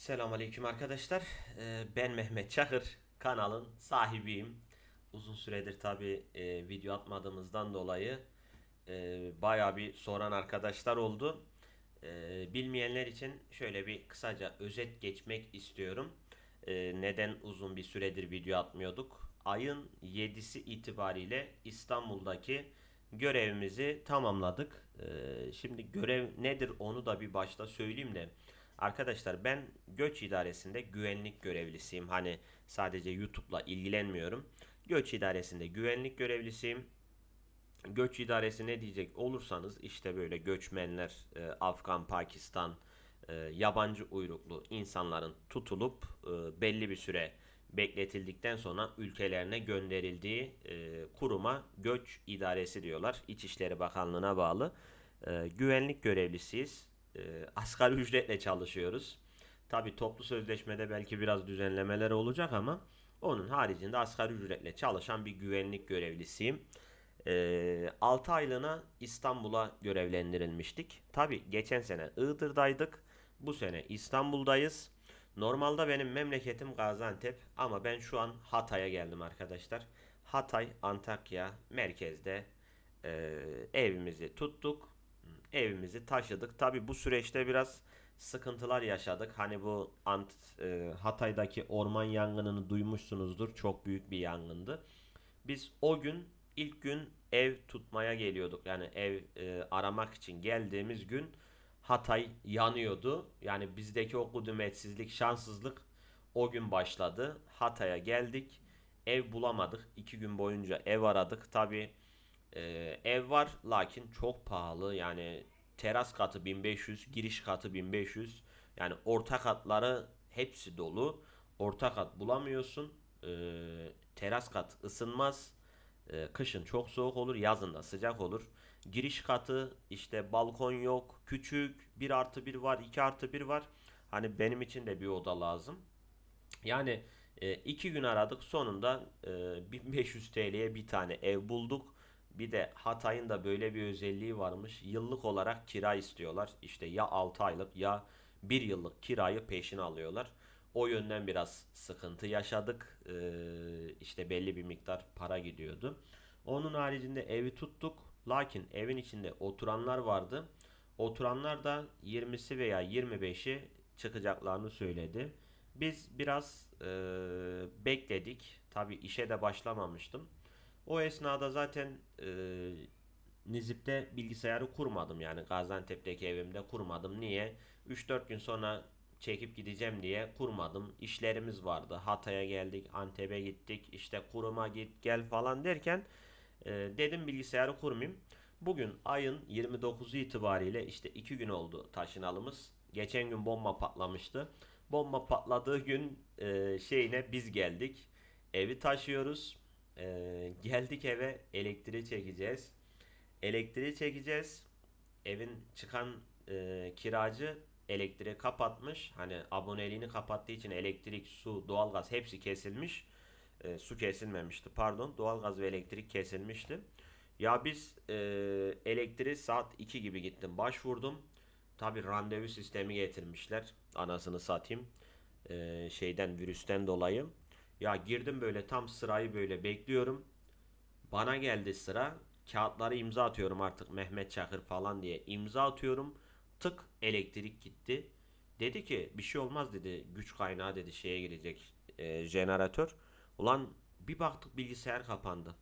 Selamünaleyküm arkadaşlar. Ee, Ben Mehmet Çakır. Kanalın sahibiyim. Uzun süredir tabi video atmadığımızdan dolayı e, bayağı bir soran arkadaşlar oldu. Ee, Bilmeyenler için şöyle bir kısaca özet geçmek istiyorum. Ee, Neden uzun bir süredir video atmıyorduk? Ayın 7'si itibariyle İstanbul'daki görevimizi tamamladık. Şimdi görev nedir onu da bir başta söyleyeyim de. Arkadaşlar ben göç idaresinde güvenlik görevlisiyim. Hani sadece YouTube'la ilgilenmiyorum. Göç idaresinde güvenlik görevlisiyim. Göç idaresi ne diyecek olursanız işte böyle göçmenler, e, Afgan, Pakistan, e, yabancı uyruklu insanların tutulup e, belli bir süre bekletildikten sonra ülkelerine gönderildiği kuruma göç idaresi diyorlar. İçişleri Bakanlığı'na bağlı. Güvenlik görevlisiyiz. E, asgari ücretle çalışıyoruz. Tabi toplu sözleşmede belki biraz düzenlemeler olacak ama onun haricinde asgari ücretle çalışan bir güvenlik görevlisiyim. Ee, 6 aylığına İstanbul'a görevlendirilmiştik. Tabi geçen sene Iğdır'daydık. Bu sene İstanbul'dayız. Normalde benim memleketim Gaziantep ama ben şu an Hatay'a geldim arkadaşlar. Hatay, Antakya merkezde e, evimizi tuttuk. Evimizi taşıdık. Tabi bu süreçte biraz sıkıntılar yaşadık. Hani bu Ant, e, Hatay'daki orman yangınını duymuşsunuzdur. Çok büyük bir yangındı. Biz o gün ilk gün ev tutmaya geliyorduk. Yani ev e, aramak için geldiğimiz gün Hatay yanıyordu. Yani bizdeki o kudumetsizlik, şanssızlık o gün başladı. Hatay'a geldik. Ev bulamadık. İki gün boyunca ev aradık. Tabi ev var lakin çok pahalı. Yani teras katı 1500, giriş katı 1500. Yani orta katları hepsi dolu. Orta kat bulamıyorsun. Ee, teras kat ısınmaz. Ee, kışın çok soğuk olur, yazın da sıcak olur. Giriş katı işte balkon yok, küçük, bir artı bir var, 2 artı bir var. Hani benim için de bir oda lazım. Yani e, iki gün aradık sonunda e, 1500 TL'ye bir tane ev bulduk. Bir de Hatay'ın da böyle bir özelliği varmış. Yıllık olarak kira istiyorlar. İşte ya 6 aylık ya bir yıllık kirayı peşin alıyorlar. O yönden biraz sıkıntı yaşadık. Ee, işte belli bir miktar para gidiyordu. Onun haricinde evi tuttuk. Lakin evin içinde oturanlar vardı. Oturanlar da 20'si veya 25'i çıkacaklarını söyledi. Biz biraz e, bekledik. Tabi işe de başlamamıştım. O esnada zaten e, Nizip'te bilgisayarı kurmadım yani Gaziantep'teki evimde kurmadım. Niye? 3-4 gün sonra çekip gideceğim diye kurmadım. İşlerimiz vardı. Hatay'a geldik, Antep'e gittik, işte kuruma git gel falan derken e, dedim bilgisayarı kurmayayım. Bugün ayın 29'u itibariyle işte 2 gün oldu taşınalımız. Geçen gün bomba patlamıştı. Bomba patladığı gün e, şeyine biz geldik. Evi taşıyoruz. E, geldik eve elektriği çekeceğiz. Elektriği çekeceğiz. Evin çıkan e, kiracı elektriği kapatmış. Hani aboneliğini kapattığı için elektrik, su, doğalgaz hepsi kesilmiş. E, su kesilmemişti pardon. Doğalgaz ve elektrik kesilmişti. Ya biz e, elektriği saat 2 gibi gittim. Başvurdum. Tabi randevu sistemi getirmişler. Anasını satayım. E, şeyden virüsten dolayı. Ya girdim böyle tam sırayı böyle bekliyorum. Bana geldi sıra. Kağıtları imza atıyorum artık Mehmet Çakır falan diye. imza atıyorum. Tık elektrik gitti. Dedi ki bir şey olmaz dedi. Güç kaynağı dedi şeye girecek e, jeneratör. Ulan bir baktık bilgisayar kapandı.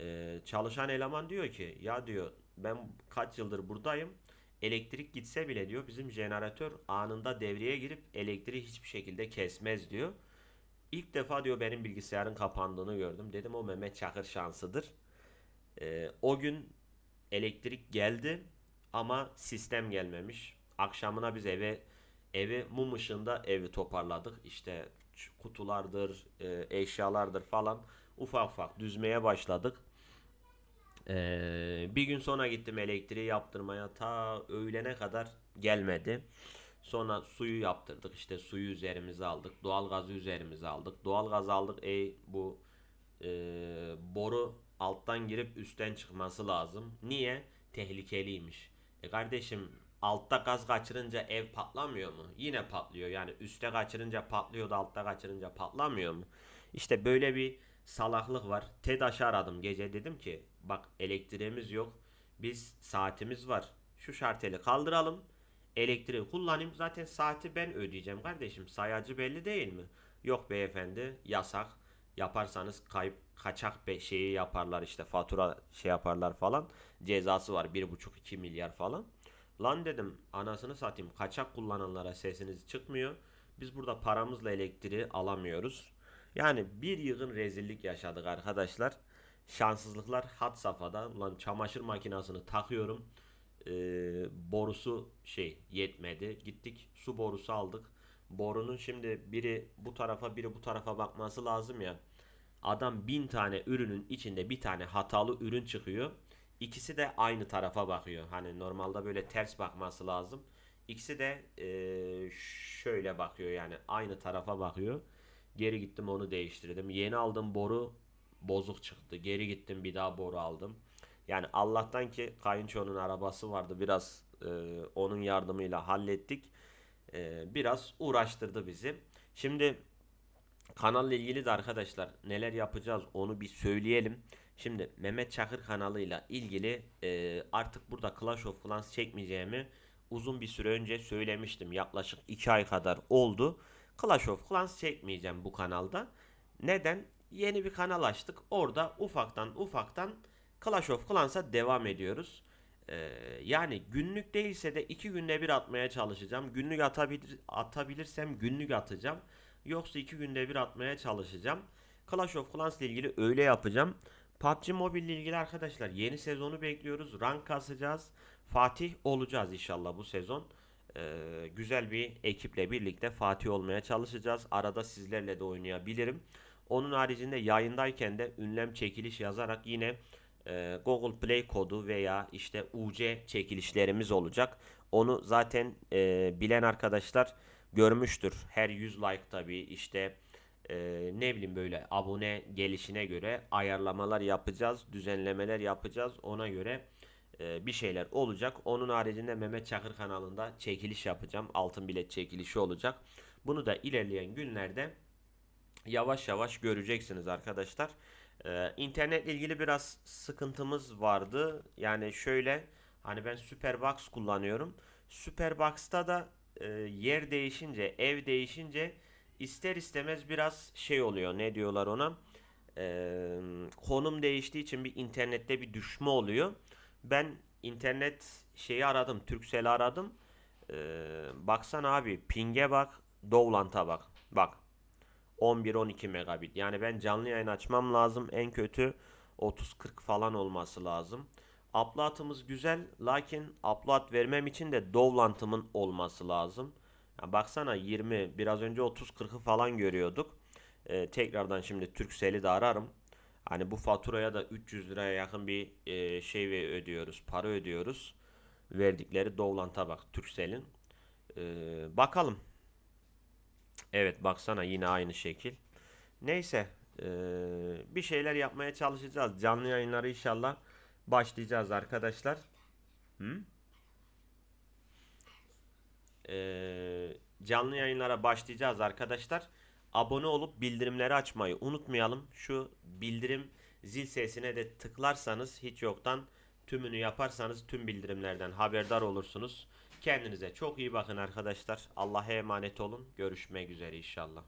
E, çalışan eleman diyor ki ya diyor ben kaç yıldır buradayım. Elektrik gitse bile diyor bizim jeneratör anında devreye girip elektriği hiçbir şekilde kesmez diyor. İlk defa diyor benim bilgisayarın kapandığını gördüm. Dedim o Mehmet Çakır şansıdır. Ee, o gün elektrik geldi ama sistem gelmemiş. Akşamına biz eve evi mum ışığında evi toparladık. İşte kutulardır, e, eşyalardır falan ufak ufak düzmeye başladık. Ee, bir gün sonra gittim elektriği yaptırmaya ta öğlene kadar gelmedi. Sonra suyu yaptırdık. İşte suyu üzerimize aldık. Doğalgazı üzerimize aldık. Doğalgaz aldık. Ey bu e, boru alttan girip üstten çıkması lazım. Niye? Tehlikeliymiş. E kardeşim altta gaz kaçırınca ev patlamıyor mu? Yine patlıyor. Yani üstte kaçırınca patlıyor da altta kaçırınca patlamıyor mu? İşte böyle bir salaklık var. TEDAŞ'ı aradım gece dedim ki bak elektriğimiz yok. Biz saatimiz var. Şu şarteli kaldıralım. Elektriği kullanayım. Zaten saati ben ödeyeceğim kardeşim. Sayacı belli değil mi? Yok beyefendi yasak. Yaparsanız kayıp kaçak be şeyi yaparlar işte fatura şey yaparlar falan. Cezası var 1,5-2 milyar falan. Lan dedim anasını satayım kaçak kullananlara sesiniz çıkmıyor. Biz burada paramızla elektriği alamıyoruz. Yani bir yığın rezillik yaşadık arkadaşlar. Şanssızlıklar hat safhada. Ulan çamaşır makinesini takıyorum. Ee, borusu şey yetmedi. Gittik su borusu aldık. Borunun şimdi biri bu tarafa biri bu tarafa bakması lazım ya. Adam bin tane ürünün içinde bir tane hatalı ürün çıkıyor. İkisi de aynı tarafa bakıyor. Hani normalde böyle ters bakması lazım. İkisi de eee, şöyle bakıyor yani aynı tarafa bakıyor. Geri gittim onu değiştirdim. Yeni aldığım boru bozuk çıktı. Geri gittim bir daha boru aldım. Yani Allah'tan ki kayınçonun arabası vardı. Biraz eee, onun yardımıyla hallettik. Eee, biraz uğraştırdı bizi. Şimdi Kanalla ilgili de arkadaşlar neler yapacağız onu bir söyleyelim. Şimdi Mehmet Çakır kanalıyla ilgili e, artık burada Clash of Clans çekmeyeceğimi uzun bir süre önce söylemiştim. Yaklaşık 2 ay kadar oldu. Clash of Clans çekmeyeceğim bu kanalda. Neden? Yeni bir kanal açtık. Orada ufaktan ufaktan Clash of Clans'a devam ediyoruz. Ee, yani günlük değilse de iki günde bir atmaya çalışacağım. Günlük atabilir, atabilirsem günlük atacağım. Yoksa iki günde bir atmaya çalışacağım. Clash of Clans ile ilgili öyle yapacağım. PUBG Mobile ile ilgili arkadaşlar yeni sezonu bekliyoruz. Rank kasacağız. Fatih olacağız inşallah bu sezon. Ee, güzel bir ekiple birlikte Fatih olmaya çalışacağız. Arada sizlerle de oynayabilirim. Onun haricinde yayındayken de ünlem çekiliş yazarak yine e, Google Play kodu veya işte UC çekilişlerimiz olacak. Onu zaten e, bilen arkadaşlar görmüştür. Her 100 like tabii işte e, ne bileyim böyle abone gelişine göre ayarlamalar yapacağız, düzenlemeler yapacağız. Ona göre e, bir şeyler olacak. Onun haricinde Mehmet Çakır kanalında çekiliş yapacağım. Altın bilet çekilişi olacak. Bunu da ilerleyen günlerde yavaş yavaş göreceksiniz arkadaşlar. Ee, internetle ilgili biraz sıkıntımız vardı. Yani şöyle hani ben Superbox kullanıyorum. Superbox'ta da e, yer değişince, ev değişince ister istemez biraz şey oluyor. Ne diyorlar ona? Ee, konum değiştiği için bir internette bir düşme oluyor. Ben internet şeyi aradım, Turkcell'i aradım. Ee, baksana abi, ping'e bak, Dovlant'a bak. Bak 11-12 megabit. Yani ben canlı yayın açmam lazım. En kötü 30-40 falan olması lazım. Upload'ımız güzel. Lakin upload vermem için de Dovlant'ımın olması lazım. Ya baksana 20 biraz önce 30-40'ı falan görüyorduk. Ee, tekrardan şimdi Turkcell'i de ararım. Hani bu faturaya da 300 liraya yakın bir e, şey ödüyoruz. Para ödüyoruz. Verdikleri Dovlant'a bak Turkcell'in. Ee, bakalım. Evet baksana yine aynı şekil. Neyse eee, bir şeyler yapmaya çalışacağız. Canlı yayınları inşallah başlayacağız arkadaşlar. Hı? Eee, canlı yayınlara başlayacağız arkadaşlar. Abone olup bildirimleri açmayı unutmayalım. Şu bildirim zil sesine de tıklarsanız hiç yoktan tümünü yaparsanız tüm bildirimlerden haberdar olursunuz. Kendinize çok iyi bakın arkadaşlar. Allah'a emanet olun. Görüşmek üzere inşallah.